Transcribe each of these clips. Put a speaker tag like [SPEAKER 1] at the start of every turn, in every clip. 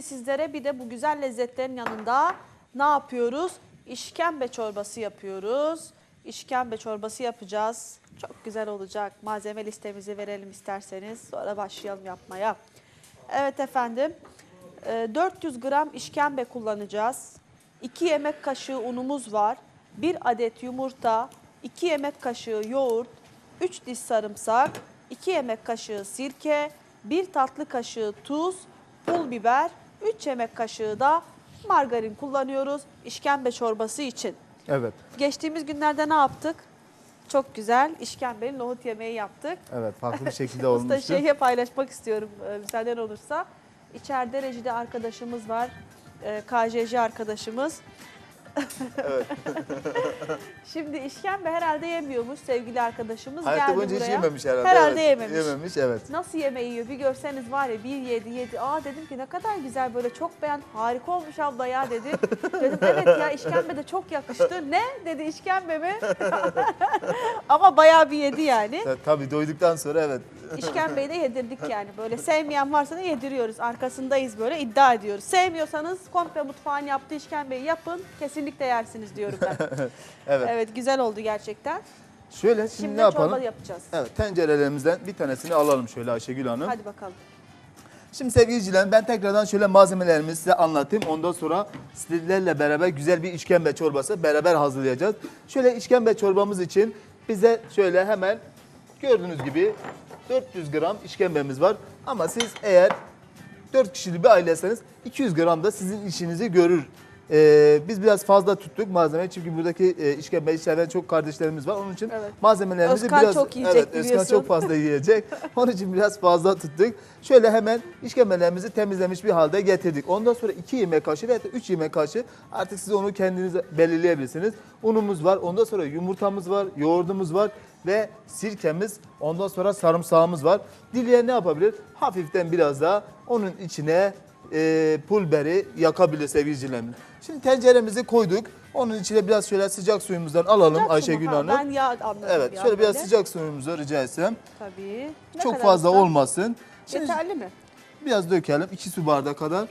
[SPEAKER 1] Şimdi sizlere bir de bu güzel lezzetlerin yanında ne yapıyoruz? İşkembe çorbası yapıyoruz. İşkembe çorbası yapacağız. Çok güzel olacak. Malzeme listemizi verelim isterseniz. Sonra başlayalım yapmaya. Evet efendim. Ee, 400 gram işkembe kullanacağız. 2 yemek kaşığı unumuz var. 1 adet yumurta, 2 yemek kaşığı yoğurt, 3 diş sarımsak, 2 yemek kaşığı sirke, 1 tatlı kaşığı tuz, pul biber, 3 yemek kaşığı da margarin kullanıyoruz işkembe çorbası için.
[SPEAKER 2] Evet.
[SPEAKER 1] Geçtiğimiz günlerde ne yaptık? Çok güzel işkembeli nohut yemeği yaptık.
[SPEAKER 2] Evet. Farklı bir şekilde
[SPEAKER 1] Usta
[SPEAKER 2] olmuştu.
[SPEAKER 1] şeyi paylaşmak istiyorum e, müsaaden olursa. İçeride rejide arkadaşımız var. E, KJJ arkadaşımız. Şimdi işkembe herhalde yemiyormuş sevgili arkadaşımız.
[SPEAKER 2] Hayatta
[SPEAKER 1] geldi
[SPEAKER 2] boyunca hiç
[SPEAKER 1] buraya.
[SPEAKER 2] yememiş herhalde.
[SPEAKER 1] Herhalde
[SPEAKER 2] evet.
[SPEAKER 1] yememiş.
[SPEAKER 2] Yememiş evet.
[SPEAKER 1] Nasıl yemeği yiyor bir görseniz var ya bir yedi yedi. Aa dedim ki ne kadar güzel böyle çok beğen harika olmuş abla ya dedi. Dedim evet ya işkembe de çok yakıştı. Ne dedi işkembe mi? Ama bayağı bir yedi yani.
[SPEAKER 2] Ta- Tabii doyduktan sonra evet.
[SPEAKER 1] İşkembeyi de yedirdik yani. Böyle sevmeyen varsa da yediriyoruz. Arkasındayız böyle iddia ediyoruz. Sevmiyorsanız komple mutfağın yaptığı işkembeyi yapın. Kesinlikle yersiniz diyorum ben.
[SPEAKER 2] Evet.
[SPEAKER 1] evet güzel oldu gerçekten.
[SPEAKER 2] Şöyle şimdi,
[SPEAKER 1] Şimdi
[SPEAKER 2] ne yapalım?
[SPEAKER 1] çorba yapacağız.
[SPEAKER 2] Evet tencerelerimizden bir tanesini alalım şöyle Ayşegül Hanım.
[SPEAKER 1] Hadi bakalım.
[SPEAKER 2] Şimdi sevgili izleyicilerim ben tekrardan şöyle malzemelerimizi size anlatayım. Ondan sonra sizlerle beraber güzel bir işkembe çorbası beraber hazırlayacağız. Şöyle işkembe çorbamız için bize şöyle hemen gördüğünüz gibi 400 gram işkembemiz var. Ama siz eğer 4 kişilik bir aileseniz 200 gram da sizin işinizi görür. Ee, biz biraz fazla tuttuk malzemeyi çünkü buradaki e, işkembeyi seven çok kardeşlerimiz var. Onun için
[SPEAKER 1] Evet.
[SPEAKER 2] malzemelerimizi
[SPEAKER 1] Özkan
[SPEAKER 2] biraz...
[SPEAKER 1] çok yiyecek
[SPEAKER 2] evet, Özkan
[SPEAKER 1] biliyorsun.
[SPEAKER 2] çok fazla yiyecek. Onun için biraz fazla tuttuk. Şöyle hemen işkembelerimizi temizlemiş bir halde getirdik. Ondan sonra 2 yemek kaşığı veya 3 yemek kaşığı artık siz onu kendiniz belirleyebilirsiniz. Unumuz var, ondan sonra yumurtamız var, yoğurdumuz var ve sirkemiz, ondan sonra sarımsağımız var. Dileyen ne yapabilir? Hafiften biraz daha onun içine e, pul biberi yakabilir sevgilicilerimiz. Şimdi tenceremizi koyduk. Onun içine biraz şöyle sıcak suyumuzdan alalım
[SPEAKER 1] Sıcak
[SPEAKER 2] Ayşegül Hanım.
[SPEAKER 1] Ben yağ anladım.
[SPEAKER 2] Evet,
[SPEAKER 1] yağ
[SPEAKER 2] şöyle biraz
[SPEAKER 1] böyle.
[SPEAKER 2] sıcak suyumuzu rica etsem.
[SPEAKER 1] Tabii. Ne
[SPEAKER 2] Çok fazla
[SPEAKER 1] usta?
[SPEAKER 2] olmasın. Şimdi
[SPEAKER 1] Yeterli mi?
[SPEAKER 2] biraz dökelim. 2 su bardağı kadar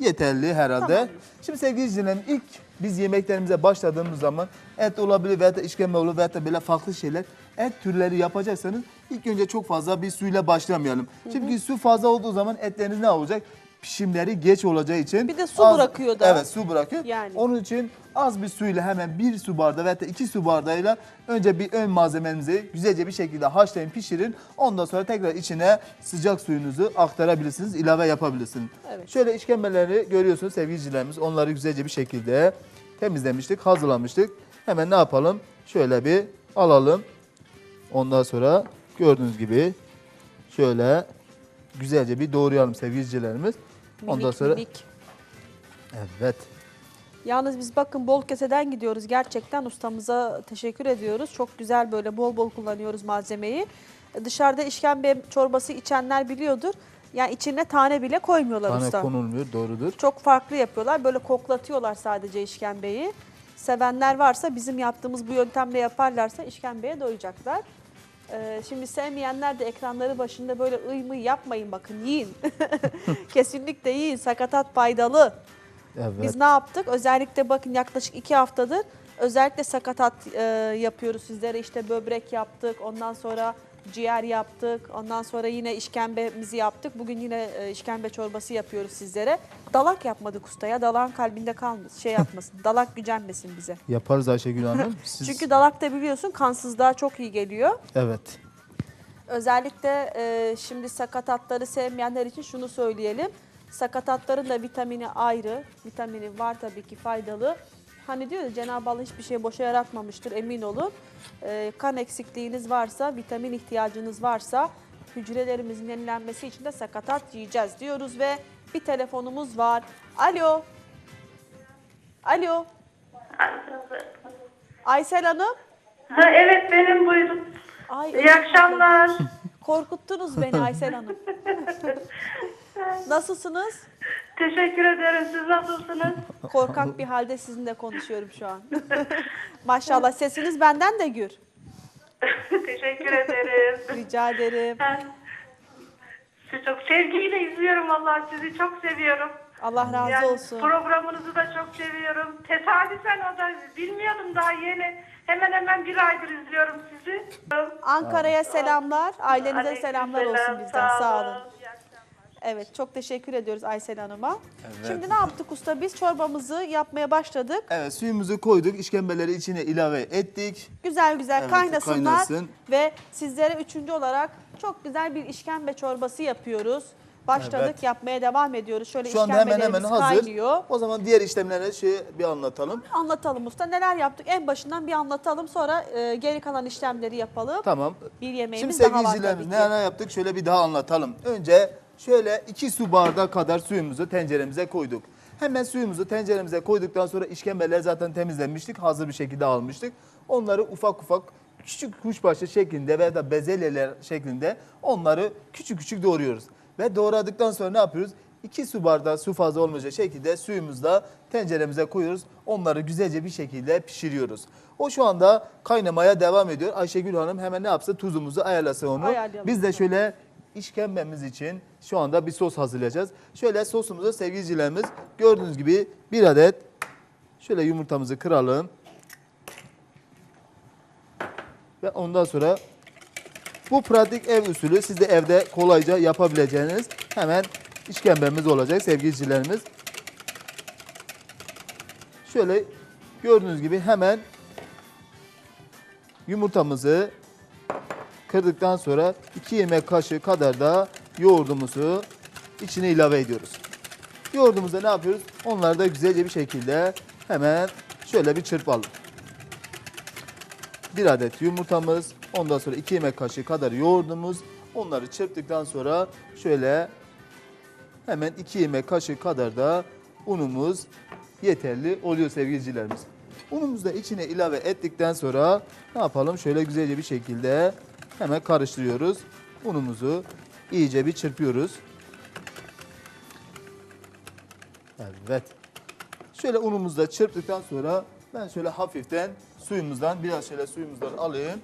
[SPEAKER 2] yeterli herhalde.
[SPEAKER 1] Tamam.
[SPEAKER 2] Şimdi sevgili izleyicilerim ilk biz yemeklerimize başladığımız zaman et olabilir veya da işkembe olur veya da böyle farklı şeyler et türleri yapacaksanız ilk önce çok fazla bir suyla başlamayalım. Çünkü su fazla olduğu zaman etleriniz ne olacak? Pişimleri geç olacağı için.
[SPEAKER 1] Bir de su bırakıyor da.
[SPEAKER 2] Evet su bırakıyor.
[SPEAKER 1] Yani.
[SPEAKER 2] Onun için az bir suyla hemen bir su bardağı veya iki su bardağıyla önce bir ön malzemenizi güzelce bir şekilde haşlayın pişirin. Ondan sonra tekrar içine sıcak suyunuzu aktarabilirsiniz, ilave yapabilirsiniz.
[SPEAKER 1] Evet.
[SPEAKER 2] Şöyle işkembeleri görüyorsunuz sevgili izleyicilerimiz. Onları güzelce bir şekilde temizlemiştik, hazırlamıştık. Hemen ne yapalım? Şöyle bir alalım. Ondan sonra gördüğünüz gibi şöyle güzelce bir doğrayalım sevgili izleyicilerimiz. Ondan
[SPEAKER 1] Minik
[SPEAKER 2] sonra
[SPEAKER 1] minik.
[SPEAKER 2] evet.
[SPEAKER 1] Yalnız biz bakın bol keseden gidiyoruz. Gerçekten ustamıza teşekkür ediyoruz. Çok güzel böyle bol bol kullanıyoruz malzemeyi. Dışarıda işkembe çorbası içenler biliyordur. Yani içine tane bile koymuyorlar
[SPEAKER 2] Tane
[SPEAKER 1] usta.
[SPEAKER 2] konulmuyor doğrudur.
[SPEAKER 1] Çok farklı yapıyorlar. Böyle koklatıyorlar sadece işkembeyi. Sevenler varsa bizim yaptığımız bu yöntemle yaparlarsa işkembeye doyacaklar. Ee, şimdi sevmeyenler de ekranları başında böyle ıy yapmayın bakın yiyin. Kesinlikle yiyin. Sakatat faydalı.
[SPEAKER 2] Evet.
[SPEAKER 1] Biz ne yaptık? Özellikle bakın yaklaşık iki haftadır özellikle sakatat e, yapıyoruz sizlere. İşte böbrek yaptık, ondan sonra ciğer yaptık, ondan sonra yine işkembemizi yaptık. Bugün yine e, işkembe çorbası yapıyoruz sizlere. Dalak yapmadık ustaya. Dalağın kalbinde kalmasın, şey yapmasın. dalak gücenmesin bize.
[SPEAKER 2] Yaparız Ayşegül Hanım. Siz...
[SPEAKER 1] Çünkü dalak da biliyorsun kansızlığa çok iyi geliyor.
[SPEAKER 2] Evet.
[SPEAKER 1] Özellikle e, şimdi sakatatları sevmeyenler için şunu söyleyelim. Sakatatların da vitamini ayrı. Vitamini var tabii ki faydalı. Hani diyor ya Cenab-ı Allah hiçbir şey boşa yaratmamıştır emin olun. E, kan eksikliğiniz varsa, vitamin ihtiyacınız varsa hücrelerimizin yenilenmesi için de sakatat yiyeceğiz diyoruz ve bir telefonumuz var. Alo. Alo. Aysel Hanım.
[SPEAKER 3] Ha, evet benim buyurun.
[SPEAKER 1] Ay,
[SPEAKER 3] İyi akşamlar.
[SPEAKER 1] Korkuttunuz beni Aysel Hanım. Nasılsınız?
[SPEAKER 3] Teşekkür ederim. Siz nasılsınız?
[SPEAKER 1] Korkak bir halde sizinle konuşuyorum şu an. Maşallah sesiniz benden de gür.
[SPEAKER 3] Teşekkür ederim.
[SPEAKER 1] Rica ederim.
[SPEAKER 3] Ben sizi çok sevgiyle izliyorum vallahi sizi çok seviyorum.
[SPEAKER 1] Allah razı
[SPEAKER 3] Yani
[SPEAKER 1] olsun.
[SPEAKER 3] programınızı da çok seviyorum. Tesadüfen o da bilmiyordum daha yeni. Hemen hemen bir aydır izliyorum sizi.
[SPEAKER 1] Ankara'ya selamlar. Ailenize selamlar olsun bizden. Sağ olun.
[SPEAKER 3] İyi akşamlar.
[SPEAKER 1] Evet çok teşekkür ediyoruz Aysel Hanım'a.
[SPEAKER 2] Evet.
[SPEAKER 1] Şimdi ne yaptık usta? Biz çorbamızı yapmaya başladık.
[SPEAKER 2] Evet suyumuzu koyduk. işkembeleri içine ilave ettik.
[SPEAKER 1] Güzel güzel
[SPEAKER 2] Evet,
[SPEAKER 1] kaynasınlar.
[SPEAKER 2] kaynasın.
[SPEAKER 1] Ve sizlere üçüncü olarak çok güzel bir işkembe çorbası yapıyoruz. Başladık
[SPEAKER 2] Evet.
[SPEAKER 1] yapmaya devam ediyoruz. Şöyle
[SPEAKER 2] Şu anda hemen hemen
[SPEAKER 1] işkembelerimiz
[SPEAKER 2] hazır.
[SPEAKER 1] kaynıyor.
[SPEAKER 2] O zaman diğer işlemleri şey bir anlatalım.
[SPEAKER 1] Anlatalım usta neler yaptık en başından bir anlatalım sonra e, geri kalan işlemleri yapalım.
[SPEAKER 2] Tamam.
[SPEAKER 1] Bir
[SPEAKER 2] Şimdi
[SPEAKER 1] yemeğimiz daha
[SPEAKER 2] sevgili
[SPEAKER 1] var
[SPEAKER 2] izleyicilerimiz
[SPEAKER 1] tabii ki.
[SPEAKER 2] ne ne yaptık? Şöyle bir daha anlatalım. Önce şöyle 2 su bardağı kadar suyumuzu tenceremize koyduk. Hemen suyumuzu tenceremize koyduktan sonra işkembeleri zaten temizlenmiştik. Hazır bir şekilde almıştık. Onları ufak ufak küçük kuşbaşı şeklinde veya da bezelyeler şeklinde onları küçük küçük doğruyoruz. Ve doğradıktan sonra ne yapıyoruz? 2 su bardağı su fazla olmayacak şekilde suyumuzla tenceremize koyuyoruz. Onları güzelce bir şekilde pişiriyoruz. O şu anda kaynamaya devam ediyor. Ayşegül Hanım hemen ne yapsa tuzumuzu ayarlasın onu.
[SPEAKER 1] Ayarlayalım.
[SPEAKER 2] Biz de şöyle işkembemiz için şu anda bir sos hazırlayacağız. Şöyle sosumuzu sevgilicilerimiz gördüğünüz gibi bir adet şöyle yumurtamızı kıralım. Ve ondan sonra bu pratik ev usulü siz de evde kolayca yapabileceğiniz hemen işkembemiz olacak sevgilicilerimiz. Şöyle gördüğünüz gibi hemen yumurtamızı kırdıktan sonra 2 yemek kaşığı kadar da yoğurdumuzu içine ilave ediyoruz. Yoğurdumuzda ne yapıyoruz? Onları da güzelce bir şekilde hemen şöyle bir çırpalım. Bir adet yumurtamız, ondan sonra 2 yemek kaşığı kadar yoğurdumuz. Onları çırptıktan sonra şöyle hemen 2 yemek kaşığı kadar da unumuz yeterli oluyor sevgilicilerimiz. Unumuzu da içine ilave ettikten sonra ne yapalım? Şöyle güzelce bir şekilde hemen karıştırıyoruz. Unumuzu iyice bir çırpıyoruz. Evet. Şöyle unumuzu da çırptıktan sonra ben şöyle hafiften suyumuzdan biraz şöyle suyumuzdan alayım.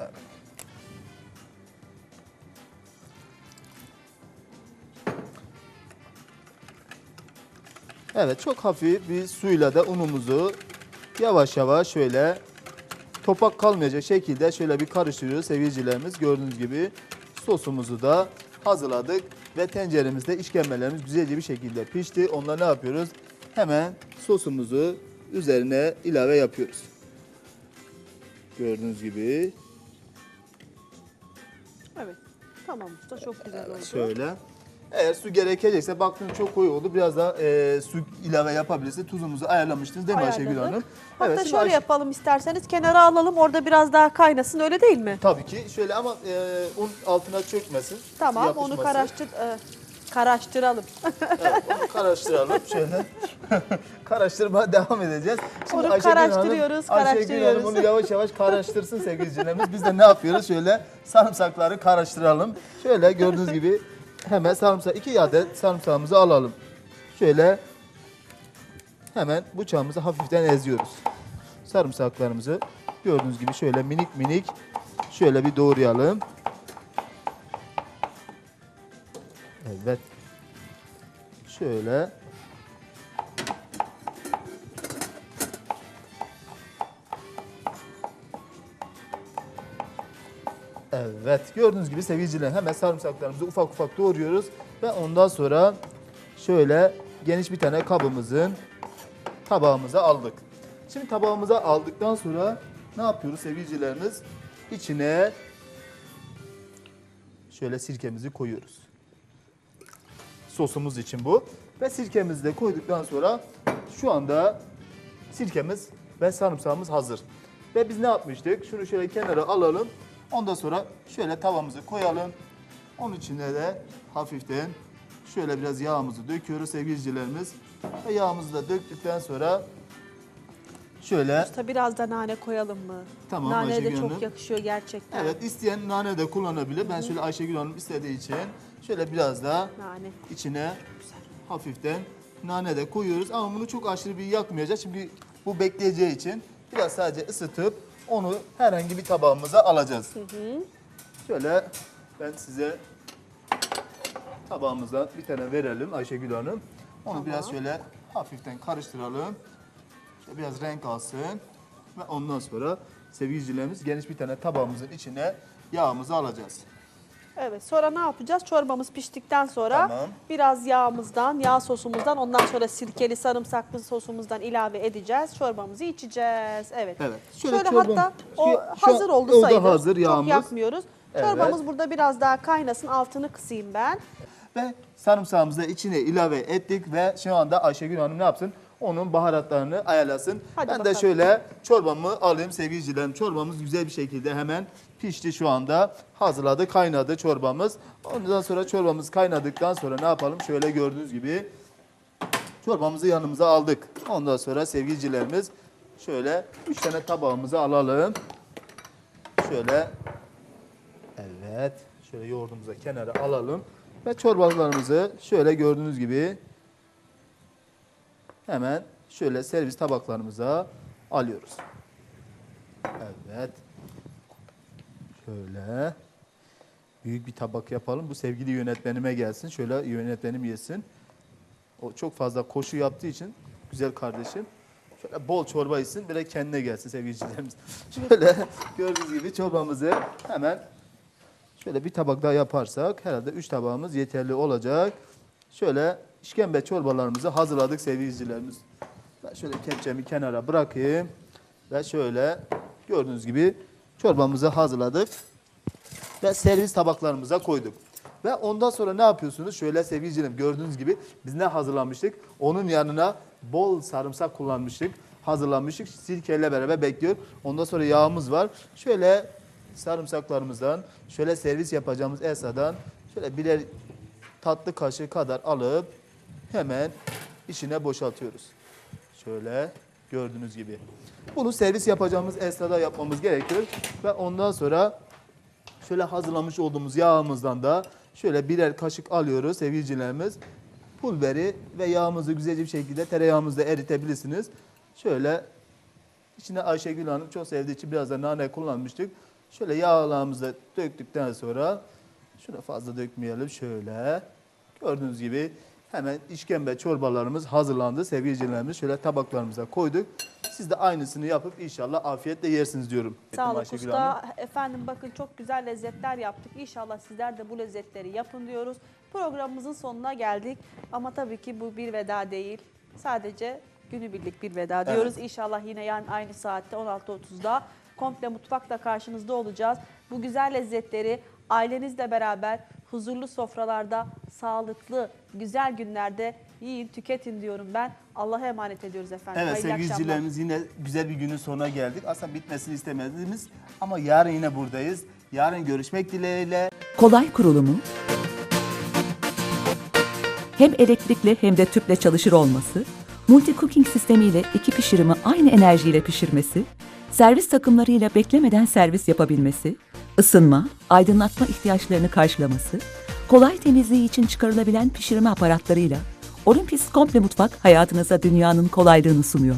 [SPEAKER 2] Evet. Evet çok hafif bir suyla da unumuzu yavaş yavaş şöyle topak kalmayacak şekilde şöyle bir karıştırıyoruz sevgilicilerimiz. Gördüğünüz gibi sosumuzu da hazırladık ve tenceremizde işkembelerimiz güzelce bir şekilde pişti. Onda ne yapıyoruz? Hemen sosumuzu üzerine ilave yapıyoruz. Gördüğünüz gibi
[SPEAKER 1] Evet. Tamam usta çok güzel oldu.
[SPEAKER 2] şöyle. Eğer su gerekecekse baktığınız çok koyu oldu. Biraz daha e, su ilave yapabilirsiniz. Tuzumuzu ayarlamıştınız değil mi Ayşegül
[SPEAKER 1] Ayarladık.
[SPEAKER 2] Hanım?
[SPEAKER 1] Hatta
[SPEAKER 2] şimdi
[SPEAKER 1] şöyle
[SPEAKER 2] Ayşe-
[SPEAKER 1] yapalım isterseniz kenara alalım orada biraz daha kaynasın öyle değil mi?
[SPEAKER 2] Tabii ki. Şöyle ama e, un altına çökmesin.
[SPEAKER 1] Tamam onu
[SPEAKER 2] yapışmasın.
[SPEAKER 1] karıştır e, karıştıralım.
[SPEAKER 2] Evet, onu karıştıralım şöyle. Karıştırmaya devam edeceğiz.
[SPEAKER 1] Onu
[SPEAKER 2] Ayşegül Hanım-
[SPEAKER 1] karıştırıyoruz, karıştırıyoruz.
[SPEAKER 2] Onu yavaş yavaş karıştırsın sevgili izleyicilerimiz. Biz de ne yapıyoruz? Şöyle sarımsakları karıştıralım. Şöyle gördüğünüz gibi hemen sarımsak, iki adet sarımsağımızı alalım. Şöyle hemen bıçağımızı hafiften eziyoruz. Sarımsaklarımızı gördüğünüz gibi şöyle minik minik şöyle bir doğrayalım. Evet. Şöyle. Evet gördüğünüz gibi sevgiliciler hemen sarımsaklarımızı ufak ufak doğruyoruz ve ondan sonra şöyle geniş bir tane kabımızın tabağımıza aldık. Şimdi tabağımıza aldıktan sonra ne yapıyoruz sevgilicilerimiz? İçine şöyle sirkemizi koyuyoruz. Sosumuz için bu. Ve sirkemizi de koyduktan sonra şu anda sirkemiz ve sarımsağımız hazır. Ve biz ne yapmıştık? Şunu şöyle kenara alalım. Ondan sonra şöyle tavamızı koyalım. Onun içine de hafiften şöyle biraz yağımızı döküyoruz sevgili izleyicilerimiz. Ve yağımızı da döktükten sonra şöyle
[SPEAKER 1] Usta biraz da nane koyalım mı?
[SPEAKER 2] Tamam,
[SPEAKER 1] Nane de
[SPEAKER 2] Ayşegül
[SPEAKER 1] çok
[SPEAKER 2] Hanım.
[SPEAKER 1] yakışıyor gerçekten.
[SPEAKER 2] evet isteyen nane de kullanabilir. Ben şöyle Ayşegül Hanım istediği için şöyle biraz daha
[SPEAKER 1] Nane.
[SPEAKER 2] içine hafiften nane de koyuyoruz ama bunu çok aşırı bir yakmayacağız. Çünkü bu bekleyeceği için biraz sadece ısıtıp onu herhangi bir tabağımıza alacağız. Şöyle ben size tabağımızdan bir tane verelim Ayşegül Hanım. Onu
[SPEAKER 1] Tamam.
[SPEAKER 2] biraz şöyle hafiften karıştıralım. Şöyle biraz renk alsın. Ve ondan sonra sevgilicilerimiz geniş bir tane tabağımızın içine yağımızı alacağız.
[SPEAKER 1] Evet sonra ne yapacağız? Çorbamız piştikten sonra
[SPEAKER 2] Tamam.
[SPEAKER 1] biraz yağımızdan, yağ sosumuzdan ondan sonra sirkeli sarımsaklı sosumuzdan ilave edeceğiz. Çorbamızı içeceğiz. Evet.
[SPEAKER 2] Evet.
[SPEAKER 1] Şöyle,
[SPEAKER 2] Şöyle çorbam-
[SPEAKER 1] hatta o
[SPEAKER 2] şu- şu-
[SPEAKER 1] hazır oldu
[SPEAKER 2] o da
[SPEAKER 1] sayılır.
[SPEAKER 2] hazır
[SPEAKER 1] Çok
[SPEAKER 2] yağımız.
[SPEAKER 1] yakmıyoruz.
[SPEAKER 2] Evet.
[SPEAKER 1] Çorbamız burada biraz daha kaynasın. Altını kısayım ben.
[SPEAKER 2] Ve sarımsağımızı da içine ilave ettik ve şu anda Ayşegül Hanım ne yapsın? Onun baharatlarını ayarlasın.
[SPEAKER 1] Hadi
[SPEAKER 2] ben
[SPEAKER 1] bakalım.
[SPEAKER 2] de şöyle çorbamı alayım sevgilicilerim. Çorbamız güzel bir şekilde hemen pişti şu anda. Hazırladı, kaynadı çorbamız. Ondan sonra çorbamız kaynadıktan sonra ne yapalım? Şöyle gördüğünüz gibi çorbamızı yanımıza aldık. Ondan sonra sevgilicilerimiz şöyle üç tane tabağımızı alalım. Şöyle Evet. Şöyle yoğurdumuzu da kenara alalım. Ve çorbalarımızı şöyle gördüğünüz gibi hemen şöyle servis tabaklarımıza alıyoruz. Evet. Şöyle büyük bir tabak yapalım. Bu sevgili yönetmenime gelsin. Şöyle yönetmenim yesin. O çok fazla koşu yaptığı için güzel kardeşim. Şöyle bol çorba içsin, böyle kendine gelsin sevgilicilerimiz. Şöyle gördüğünüz gibi çorbamızı hemen Şöyle bir tabak daha yaparsak herhalde 3 tabağımız yeterli olacak. Şöyle işkembe çorbalarımızı hazırladık sevgili izleyicilerimiz. Ben şöyle kepçemi kenara bırakayım. Ve şöyle gördüğünüz gibi çorbamızı hazırladık. Ve servis tabaklarımıza koyduk. Ve ondan sonra ne yapıyorsunuz? Şöyle sevgili izleyicilerim gördüğünüz gibi biz ne hazırlamıştık? Onun yanına bol sarımsak kullanmıştık. Hazırlanmıştık. Sirkeyle beraber bekliyor. Ondan sonra yağımız var. Şöyle sarımsaklarımızdan, şöyle servis yapacağımız esadan şöyle birer tatlı kaşığı kadar alıp hemen içine boşaltıyoruz. Şöyle gördüğünüz gibi. Bunu servis yapacağımız esnada yapmamız gerekiyor. Ve ondan sonra şöyle hazırlamış olduğumuz yağımızdan da şöyle birer kaşık alıyoruz sevgilicilerimiz. Pul ve yağımızı güzelce bir şekilde tereyağımızda eritebilirsiniz. Şöyle içine Ayşegül Hanım çok sevdiği için biraz da nane kullanmıştık. Şöyle yağlarımızı döktükten sonra şunu fazla dökmeyelim şöyle. Gördüğünüz gibi hemen işkembe çorbalarımız hazırlandı sevgilicilerimiz. Şöyle tabaklarımıza koyduk. Siz de aynısını yapıp inşallah afiyetle yersiniz diyorum. Ayşegül Hanım.
[SPEAKER 1] usta. Efendim bakın çok güzel lezzetler yaptık. İnşallah sizler de bu lezzetleri yapın diyoruz. Programımızın sonuna geldik. Ama tabii ki bu bir veda değil. Sadece günübirlik bir veda
[SPEAKER 2] Evet.
[SPEAKER 1] diyoruz. İnşallah yine yarın aynı saatte 16.30'da komple mutfakla karşınızda olacağız. Bu güzel lezzetleri ailenizle beraber huzurlu sofralarda, sağlıklı, güzel günlerde yiyin, tüketin diyorum ben. Allah'a emanet ediyoruz efendim.
[SPEAKER 2] Evet
[SPEAKER 1] Hayırlı
[SPEAKER 2] sevgili izleyicilerimiz yine güzel bir günün sonuna geldik. Aslında bitmesini istemediğimiz ama yarın yine buradayız. Yarın görüşmek dileğiyle.
[SPEAKER 4] kolay kurulumu, hem elektrikli hem de tüple çalışır olması, multi cooking sistemiyle iki pişirimi aynı enerjiyle pişirmesi, servis takımlarıyla beklemeden servis yapabilmesi, ısınma, aydınlatma ihtiyaçlarını karşılaması, kolay temizliği için çıkarılabilen pişirme aparatlarıyla Olympus Komple Mutfak hayatınıza dünyanın kolaylığını sunuyor.